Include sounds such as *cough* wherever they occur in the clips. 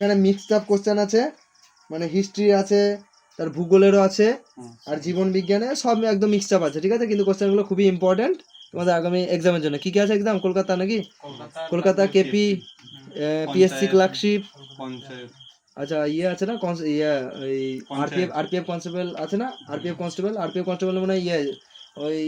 এখানে mixed up question আছে মানে হিস্ট্রি আছে তার ভূগোলেরও আছে আর জীবন বিজ্ঞানে সব একদম মিক্সড আপ আছে ঠিক আছে? কিন্তু কোশ্চেনগুলো খুবই ইম্পর্টেন্ট তোমাদের আগামী এক্সামের জন্য। কি কি আছে এক্সাম কলকাতা নাকি? কলকাতা কেপি পিএসসি ক্লার্কশিপ আচ্ছা ইয়ে আছে না? ইয়ে আরপিএফ আরপিএফ কনস্টেবল আছে না? আরপিএফ কনস্টেবল আরপিএফ কনস্টেবল মানে ইয়ে ওই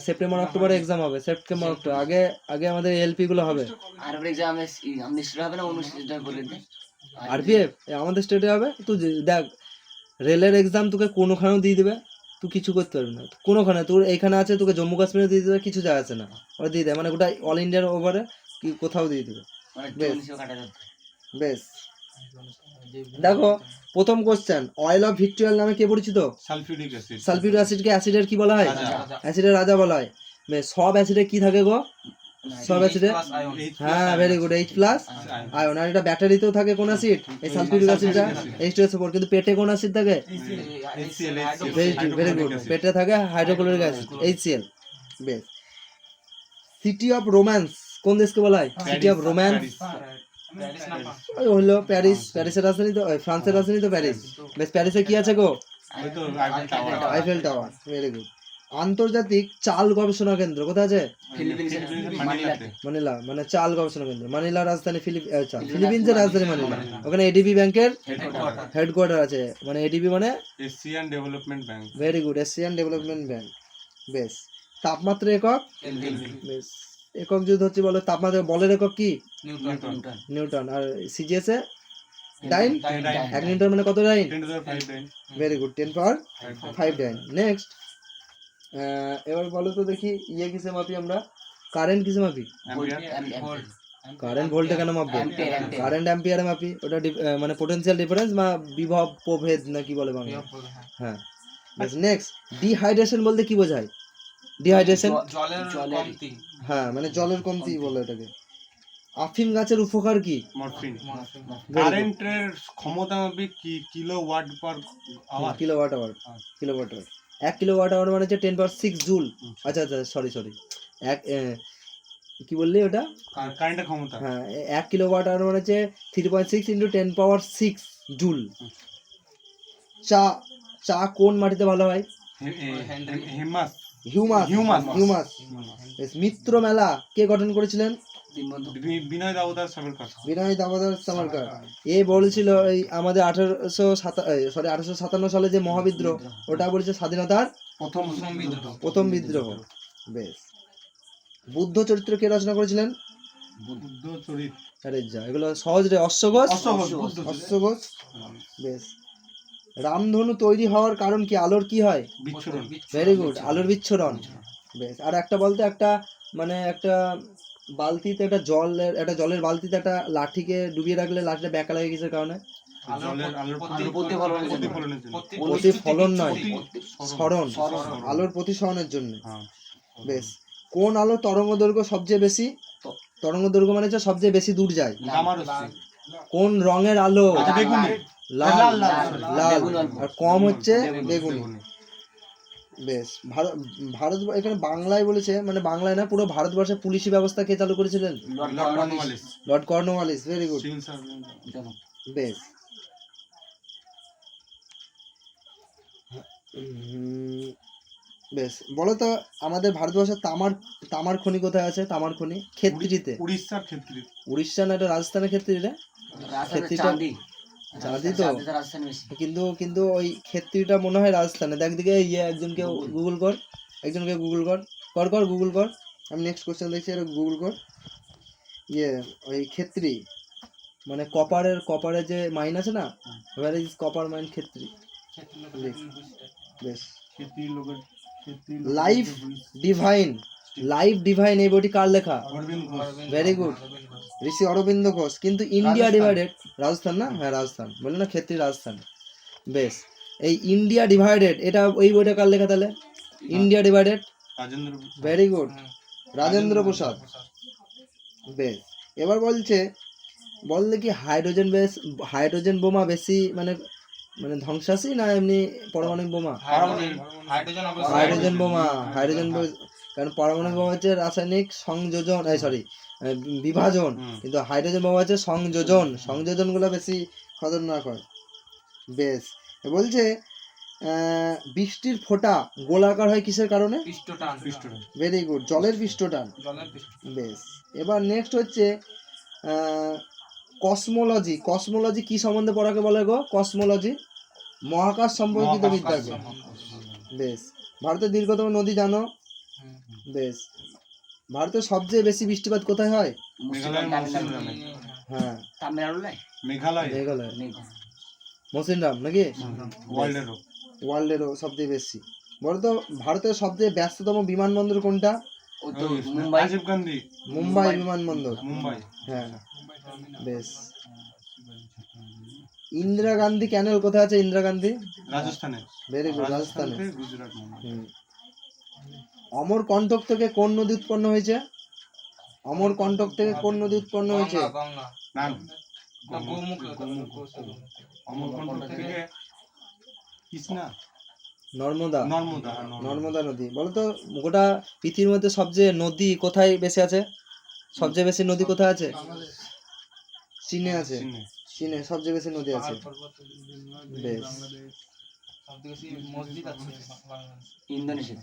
সেপ্টেম্বর অক্টোবরে এক্সাম হবে। সেপ্টেম্বর অক্টোবর আগে আগে আমাদের এলপি গুলো হবে। আর এক্সাম আমাদের স্টেট হবে না অন্য স্টেট বলে দে আরপিএফ আমাদের স্টেটে হবে। তুই দেখ রেলের এক্সাম তোকে কোনোখানেও দিয়ে দিবে। তুই কিছু করতে পারবি না। কোনোখানে তোর এইখানে আছে তোকে জম্মু কাশ্মীরে দিয়ে দেবে কিছু যায় আছে না। ওরা দিয়ে দেয়। মানে গোটা অল ইন্ডিয়ার ওভারে কি কোথাও দিয়ে দেবে। মানে বেশ। বেশ। দেখো প্রথম কোশ্চেন অয়েল অফ ভিক্টোরিয়াল নামে কে পরিচিত? সালফিউরিক অ্যাসিড সালফিউরিক অ্যাসিডকে অ্যাসিডের কি বলা হয়? অ্যাসিডের রাজা বলা হয়। সব অ্যাসিডে কি থাকে গো? সব অ্যাসিডে হ্যাঁ very good H plus ion আর এটা ব্যাটারিতেও থাকে কোন অ্যাসিড এই সালফিউরিক অ্যাসিডটা এইচ টু এস ফোর কিন্তু পেটে কোন অ্যাসিড থাকে? ভেরি গুড পেটে থাকে হাইড্রোক্লোরিক অ্যাসিড এইচসিএল বেশ। সিটি অফ রোম্যান্স কোন দেশকে বলা হয়? সিটি অফ রোম্যান্স হলো প্যারিস প্যারিসের রাজধানী তো ওই, ফ্রান্সের রাজধানী তো প্যারিস। বেশ প্যারিসে কি আছে গো? আইফেল টাওয়ার ভেরি গুড আন্তর্জাতিক চাল গবেষণা কেন্দ্র কোথায় আছে? মানিলা মানে চাল গবেষণা কেন্দ্র। মানিলা রাজধানী ফিলিপ ফিলিপিন্সের রাজধানী মানিলা। ওখানে এডিবি ব্যাংকের হেডকোয়ার্টার আছে। মানে এডিবি মানে? Asian development bank very good Asian development bank বেশ। তাপমাত্রা একক? বেশ। একক যদি হচ্ছে বলো তাপমাত্রা বলের একক কি? নিউটন। নিউটন। আর সিজিএস এ? ডাইন? এক নিউটন মানে কত dyne? Very good ten power five dyne. Next এবার বলো তো দেখি ইয়ে কিসে মাপি আমরা? কারেন্ট কিসে মাপি? কারেন্ট ভোল্টে কেন মাপবো. কারেন্ট অ্যাম্পিয়ারে মাপি? ওটা ডি- মানে পোটেনশিয়াল ডিফারেন্স বা বিভব প্রভেদ না কি বলে বাংলা হ্যাঁ। নেক্সট ডিহাইড্রেশন বলতে কি বোঝায়? ডিহাইড্রেশন জলের কমতি। হ্যাঁ মানে জলের কমতি বলে এটাকে। আফিম গাছের উপকার কি? মরফিন. কারেন্টের ক্ষমতা হবে কি kilowatt per hour kilowatt hour kilowatt hour এক কিলো ওয়াট আওয়ার মানে হচ্ছে টেন পাওয়ার সিক্স জুল। আচ্ছা। আচ্ছা সরি সরি এক কি বললি ওটা? কারেন্টের ক্ষমতা। হ্যাঁ এক কিলো ওয়াট আওয়ার মানে হচ্ছে three point six into ten power six joule. চা চা কোন মাটিতে ভালো হয়? হেমাস। Humus humus. হিউমাস। মিত্র মেলা কে গঠন করেছিলেন? বিনয় দামোদর সাভারকর বিনয় দামোদর সাভারকর এ বলেছিল এই আমাদের আঠারোশো সরি আঠারোশো সাতান্ন সালে যে মহাবিদ্রোহ ওটা বলেছে স্বাধীনতার প্রথম প্রথম বিদ্রোহ। বেশ। বুদ্ধ চরিত্র কে রচনা করেছিলেন? বুদ্ধ চরিত আরে যা এগুলো সহজ রে অশ্বঘোষ? অশ্বঘোষ। অশ্বঘোষ। বেশ। রামধনু তৈরি হওয়ার কারণ কি? আলোর কি হয়? বিচ্ছুরণ। ভেরি গুড আলোর বিচ্ছুরণ। বেশ আর একটা বলতে একটা মানে একটা বালতিতে একটা জলের একটা জলের বালতিতে একটা লাঠিকে ডুবিয়ে রাখলে লাঠিটা ব্যাকা লাগে কিসের কারণে? প্রতিফলন নয় স্মরণ। আলোর প্রতিসরণের জন্য। হ্যাঁ। বেশ কোন আলো তরঙ্গ দৈর্ঘ্য সবচেয়ে বেশি? তরঙ্গ দৈর্ঘ্য মানে হচ্ছে সবচেয়ে বেশি দূর যায়। কোন রঙের আলো? আচ্ছা, বেগুনি। লাল লাল। আর কম হচ্ছে বেগুনি। বেশ ভারত ভারত এখানে বাংলায় বলেছে মানে বাংলায় না পুরো ভারতবর্ষে পুলিশি ব্যবস্থা কে চালু করেছিলেন? Lord Cornwallis. Very good. বেশ। বেশ বলো তো আমাদের ভারতবর্ষের তামার তামার খনি কোথায় আছে? তামার খনি ক্ষেত্রিতে। উড়িষ্যার ক্ষেত্রে উড়িষ্যা না এটা রাজস্থানের ক্ষেত্রে রাজস্থানের ক্ষেত্রিটা- কিন্তু কিন্তু ওই ক্ষেত্রিটা মনে হয় রাজস্থানে। দেখ দিকে ইয়ে একজনকে গুগল কর। একজনকে গুগল কর। কর কর গুগল কর। আমি নেক্সট কোশ্চেন দেখছি এটা গুগল কর। ইয়ে ওই ক্ষেত্রী। মানে কপারের কপারের যে মাইন আছে না where is copper mine Khetri. বেশ লাইফ ডিভাইন লাইফ ডিভাইন এই বইটি কার লেখা? Very good Rishi Aurobindo Ghosh. কিন্তু ইন্ডিয়া ডিভাইডেড রাজস্থান না? হ্যাঁ রাজস্থান। বলল না ক্ষেত্রী রাজস্থান। বেশ। এই ইন্ডিয়া ডিভাইডেড এটা ওই বইটা কার লেখা তাহলে? India divided very good Rajendra Prasad. বেশ। এবার বলছে বললে কি হাইড্রোজেন বেশ হাইড্রোজেন বোমা বেশি মানে মানে ধ্বংসাসী না এমনি পারমাণবিক বোমা? হাইড্রোজেন বোমা হাইড্রোজেন কারণ পারমাণবিক বোমা হচ্ছে রাসায়নিক সংযোজন এই সরি বিভাজন। কিন্তু হাইড্রোজেন বোমা হচ্ছে সংযোজন। সংযোজনগুলো বেশি খতরনাক হয়। বেশ। বলছে বৃষ্টির ফোঁটা গোলাকার হয় কিসের কারণে? ভেরি গুড জলের পৃষ্ঠটান। বেশ। এবার নেক্সট হচ্ছে কসমোলজি কসমোলজি কি সম্বন্ধে পড়াকে বলে গো? কসমোলজি মহাকাশ সম্পর্কিত বিদ্যাকে। বেশ। ভারতের দীর্ঘতম নদী জানো? বেশ। ভারতের সবচেয়ে বেশি বৃষ্টিপাত কোথায় হয়? তামিলনাড়ু হ্যাঁ। মেঘালয়। মেঘালয়। নাকি? ওয়ার্ল্ডেরও। ওয়ার্ল্ডেরও সবচেয়ে বেশি। বলতো ভারতের সবচেয়ে ব্যস্ততম বিমানবন্দর কোনটা? মুম্বাই। গান্ধী। মুম্বাই বিমানবন্দর। মুম্বাই। হ্যাঁ। বেশ। ইন্দিরা গান্ধী ক্যানেল কোথায় আছে? ইন্দিরা গান্ধী? রাজস্থানে। ভেরি গুড রাজস্থান রাজস্থানে। গুজরাট হুম। অমর কণ্টক থেকে কোন নদী উৎপন্ন হয়েছে? অমর কণ্টক থেকে কোন নদী উৎপন্ন হয়েছে? না না, গোমুখ গোমুখ। অমরকণ্ঠ থেকে কৃষ্ণা? নর্মদা। নর্মদা নদী। বলতো গোটা পৃথিবীর মধ্যে সবচেয়ে নদী কোথায় বেশি আছে? সবচেয়ে বেশি নদী কোথায় আছে? চীনে আছে। চীনে। চীনে সবচেয়ে বেশি নদী আছে। বেশ। মসজিদ আছে। বাংলাদেশে ইন্দোনেশিয়া।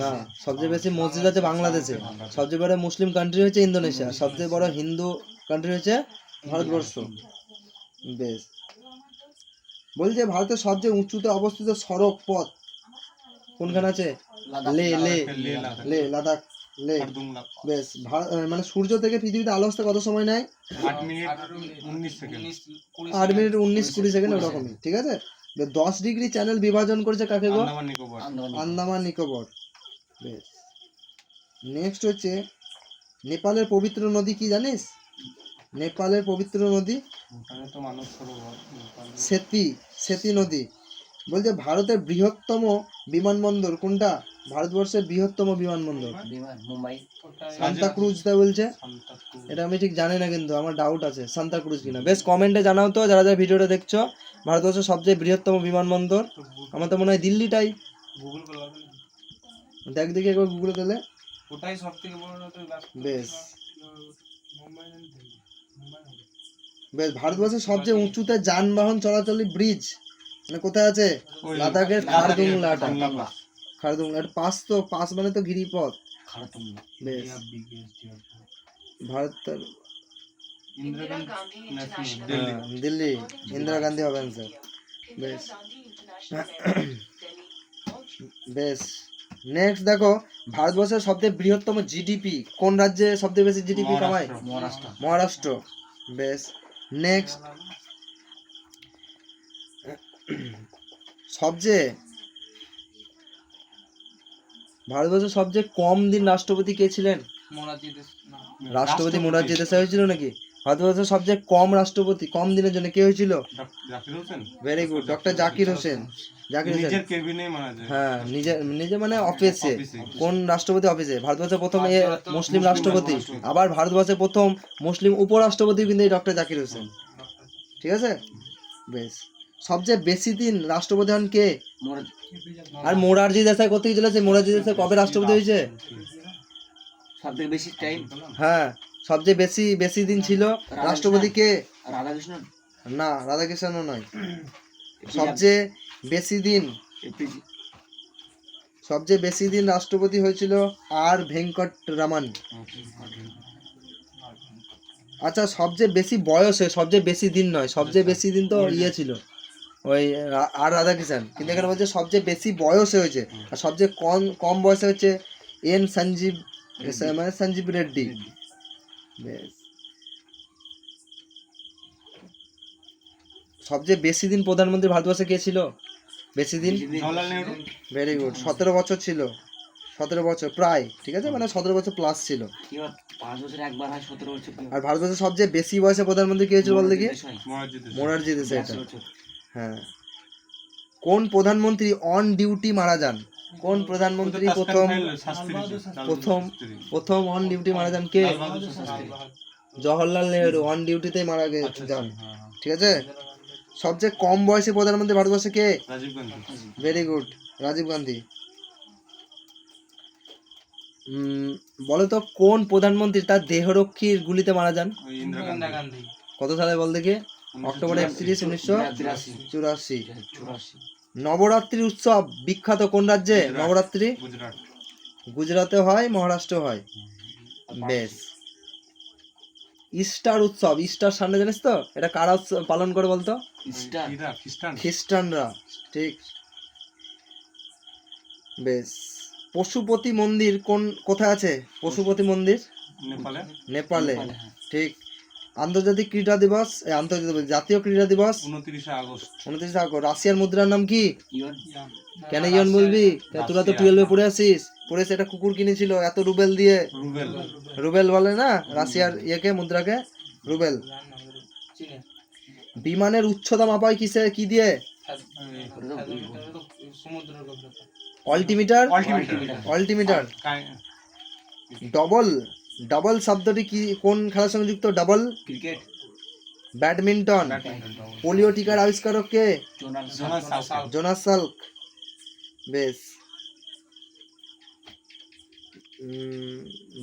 না সবচেয়ে বেশি মসজিদ আছে বাংলাদেশে সবচেয়ে বড় মুসলিম কান্ট্রি হচ্ছে ইন্দোনেশিয়া। সবচেয়ে বড় হিন্দু কান্ট্রি হচ্ছে ভারতবর্ষ। বেশ। বলছে ভারতের সবচেয়ে উঁচুতে অবস্থিত সড়ক পথ কোনখানে আছে? লে লে। লে লাদাখ। লে বেশ মানে সূর্য থেকে পৃথিবীতে আলো আসতে কত সময় নেয়? আট মিনিট উনিশ সেকেন্ড। কুড়ি আট মিনিট উনিশ কুড়ি সেকেন্ড ওরকমই ঠিক আছে? দশ ডিগ্রি চ্যানেল বিভাজন করেছে কাকে গো? আন্দামান নিকোবর। আন্দামান আন্দামান নিকোবর। বেশ। নেক্সট হচ্ছে নেপালের পবিত্র নদী কি জানিস? নেপালের পবিত্র নদী? ওখানে তো মানব সরোবর নেপালে। সেতি সেতি নদী। বলছে ভারতের বৃহত্তম বিমানবন্দর কোনটা? ভারতবর্ষের বৃহত্তম বিমানবন্দর। বিমান মুম্বাই। সান্তা তা বলছে। এটা আমি ঠিক জানি না কিন্তু আমার ডাউট আছে। সান্তাক্রুজ কিনা। বেশ কমেন্টে জানাও তো যারা যারা ভিডিওটা দেখছ। ভারতবর্ষের সবচেয়ে বৃহত্তম বিমানবন্দর। আমার তো মনে হয় দিল্লিটাই। গুগল। দেখ দেখি একবার গুগলে দিলে ওটাই সব থেকে বড় বেশ। বেশ ভারতবর্ষের সবচেয়ে উঁচুতে যানবাহন চলাচলের ব্রিজ। মানে কোথায় আছে? লাদাখের খারদুংলাটা। খারদুংলা পাস। খারদুংলা তো পাস মানে তো গিরিপথ। খারাতুংলা বেশ। ভারত দিল্লি। দিল্লি ইন্দিরা গান্ধী হবে স্যার। বেশ। বেশ। নেক্সট দেখো ভারতবর্ষের সবচেয়ে বৃহত্তম জিডিপি কোন রাজ্যে সবচেয়ে বেশি জিডিপি কামায়? মহারাষ্ট্র। মহারাষ্ট্র। বেশ। নেক্সট সবচেয়ে ভারতবর্ষের সবচেয়ে কম দিন রাষ্ট্রপতি কে ছিলেন? রাষ্ট্রপতি মোরারজি দেশাই হয়েছিল নাকি? ভারতবর্ষের সবচেয়ে কম রাষ্ট্রপতি কম দিনের জন্য কে হয়েছিল? ডাক- Zakir Hussain. Very good doctor Zakir Hussain. Zakir Hussain. নিজের হ্যাঁ নিজে নিজে মানে অফিসে। কোন রাষ্ট্রপতি অফিসে ভারতবর্ষের প্রথম এ মুসলিম রাষ্ট্রপতি। আবার ভারতবর্ষের প্রথম মুসলিম উপরাষ্ট্রপতি কিন্তু এই ডক্টর জাকির হোসেন। ঠিক আছে? বেশ। সবচেয়ে বেশি দিন রাষ্ট্রপতি হন কে? আর মোরারজি দেশাই করতে চলেছে মোরারজি দেশাই কবে রাষ্ট্রপতি হয়েছে? সব থেকে বেশি টাইম হ্যাঁ। সবচেয়ে বেশি বেশি দিন ছিল রাষ্ট্রপতি কে রাধাকৃষ্ণ না রাধাকৃষ্ণ নয়। *clears throat* সবচেয়ে বেশি দিন। সবচেয়ে বেশি দিন রাষ্ট্রপতি হয়েছিল আর ভেঙ্কট রামান। আচ্ছা সবচেয়ে বেশি বয়সে সবচেয়ে বেশি দিন নয় সবচেয়ে বেশি দিন তো ইয়ে ছিল। ওই আর রাধাকৃষ্ণ কিন্তু এখানে বলছে সবচেয়ে বেশি বয়সে হয়েছে। আর সবচেয়ে কম কম বয়সে হচ্ছে এন সঞ্জীব মানে সঞ্জীব রেড্ডি। বেশ। সবচেয়ে বেশি দিন প্রধানমন্ত্রী ভারতবর্ষে কে ছিল? বেশি দিন? ভেরি গুড সতেরো বছর ছিল। সতেরো বছর প্রায় ঠিক আছে? মানে সতেরো বছর প্লাস ছিল? আর ভারতবর্ষের সবচেয়ে বেশি বয়সে প্রধানমন্ত্রী কে হয়েছিল বল দেখি? দেশ। মোরারজি দেশাই। বছর। হ্যাঁ। কোন প্রধানমন্ত্রী অন ডিউটি মারা যান? কোন প্রধানমন্ত্রী প্রথম প্রথম প্রথম অন ডিউটি মারা যান কে। জওহরলাল নেহরু অন ডিউটিতেই মারা গে যান। হ্যাঁ, হ্যাঁ। ঠিক আছে? সবচেয়ে কম বয়সী প্রধানমন্ত্রী ভারতবর্ষে কে? Rajiv Gandhi. Very good Rajiv Gandhi. উম, বলো তো কোন প্রধানমন্ত্রী তার দেহরক্ষীর গুলিতে মারা যান? কত সালে বল দেখে? অক্টোবর একত্রিশ উনিশশো চুরাশি। চুরাশি। নবরাত্রি উৎসব বিখ্যাত কোন রাজ্যে? নবরাত্রি? গুজরাট। গুজরাটে হয় মহারাষ্ট্র হয়। বেশ। ইস্টার উৎসব ইস্টার সানডে জানিস তো? এটা কারা উৎসব পালন করে বলতো? খ্রিস্টানরা ঠিক। বেশ। পশুপতি মন্দির কোন কোথায় আছে? পশুপতি মন্দির? নেপালে। নেপালে নেপালে, হ্যাঁ। ঠিক। আন্তর্জাতিক ক্রীড়া দিবস আন্তর্জাতিক জাতীয় ক্রীড়া দিবস। উনত্রিশে আগস্ট। উনত্রিশ আগস্ট। রাশিয়ার মুদ্রার নাম কি? কেন ইয়ন বলবি? তোরা তো। টুয়েলভে পড়ে আসিস পড়েছে একটা কুকুর কিনেছিল এত রুবেল দিয়ে। রুবেল। রুবেল বলে না? রাশিয়ার ইয়েকে মুদ্রাকে? রুবেল। বিমানের উচ্চতা মাপায় কিসে কি দিয়ে? অল্টিমিটার অল্টিমিটার ডবল ডবল শব্দটি কি? কোন খেলার সঙ্গে যুক্ত? ডবল ক্রিকেট ব্যাডমিন্টন পোলিও টিকার আবিষ্কারক কে? জোনাল জোনাস সাউথ সাল্ক বেশ।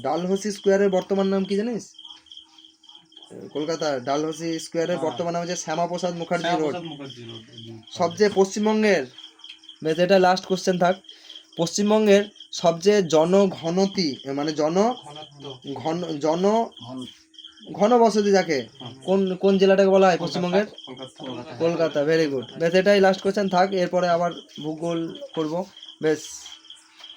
ডালহৌসি স্কোয়ারের বর্তমান নাম কি জানিস? কলকাতা ডালহৌসি স্কোয়ারের বর্তমান নাম হচ্ছে শ্যামাপ্রসাদ মুখার্জি রোড। মুখার্জি রোড। সবচেয়ে পশ্চিমবঙ্গের বেশ এটা লাস্ট কোশ্চেন থাক। পশ্চিমবঙ্গের সবচেয়ে জনঘনতি মানে জন ঘন জন ঘন বসতি যাকে কোন কোন জেলাটাকে বলা হয়? পশ্চিমবঙ্গের? কলকাতা। কলকাতা ভেরি গুড বেশ এটাই লাস্ট কোয়েশ্চেন থাক এরপরে আবার ভূগোল করব। বেশ।